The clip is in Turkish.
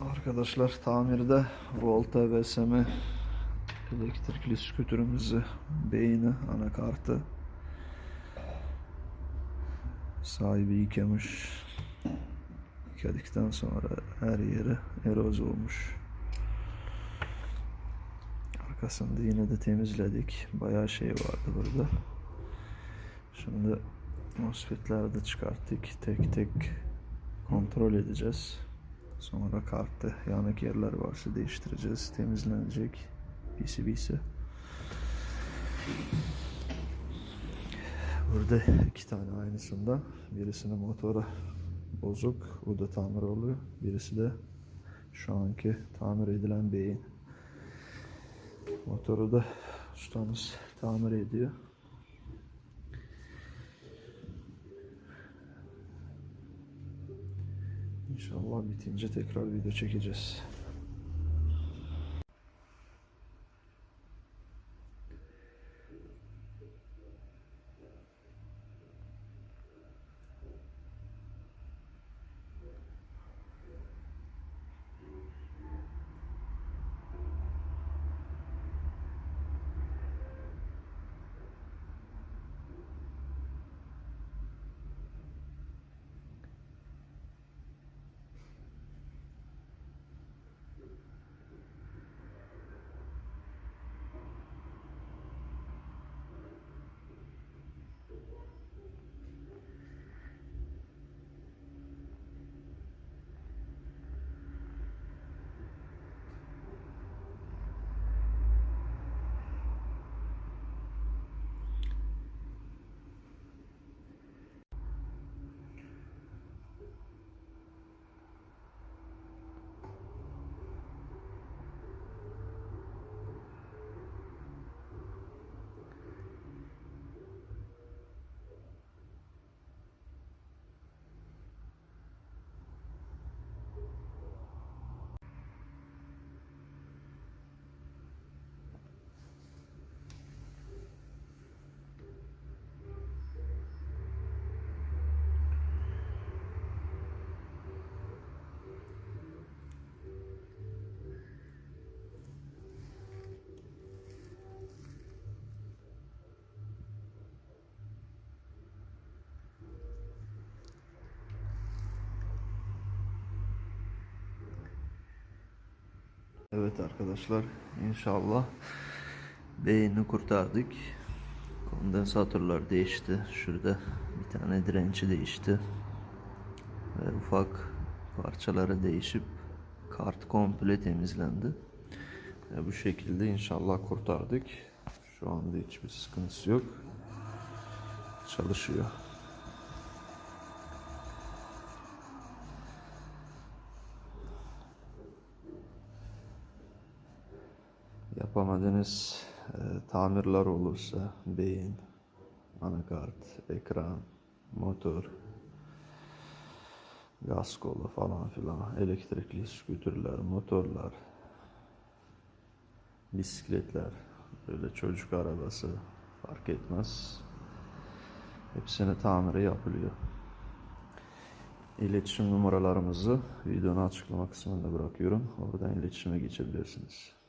arkadaşlar tamirde Volta ve SM elektrikli skütürümüzü beyni anakartı sahibi yıkamış yıkadıktan sonra her yeri eroz olmuş. Arkasında yine de temizledik. Bayağı şey vardı burada. Şimdi MOSFET'leri de çıkarttık. Tek tek kontrol edeceğiz Sonra kartı yanık yerler varsa değiştireceğiz. Temizlenecek. PCB'si. Burada iki tane aynısında. Birisinin motoru bozuk. O da tamir oluyor. Birisi de şu anki tamir edilen beyin. Motoru da ustamız tamir ediyor. İnşallah bitince tekrar video çekeceğiz. Evet arkadaşlar inşallah beyni kurtardık. Kondansatörler değişti. Şurada bir tane direnci değişti. Ve ufak parçaları değişip kart komple temizlendi. Ve bu şekilde inşallah kurtardık. Şu anda hiçbir sıkıntısı yok. Çalışıyor. Yapamadığınız e, tamirler olursa beyin, anakart, ekran, motor, gaz kolu falan filan, elektrikli skütürler, motorlar, bisikletler, böyle çocuk arabası fark etmez. Hepsini tamiri yapılıyor. İletişim numaralarımızı videonun açıklama kısmında bırakıyorum. Oradan iletişime geçebilirsiniz.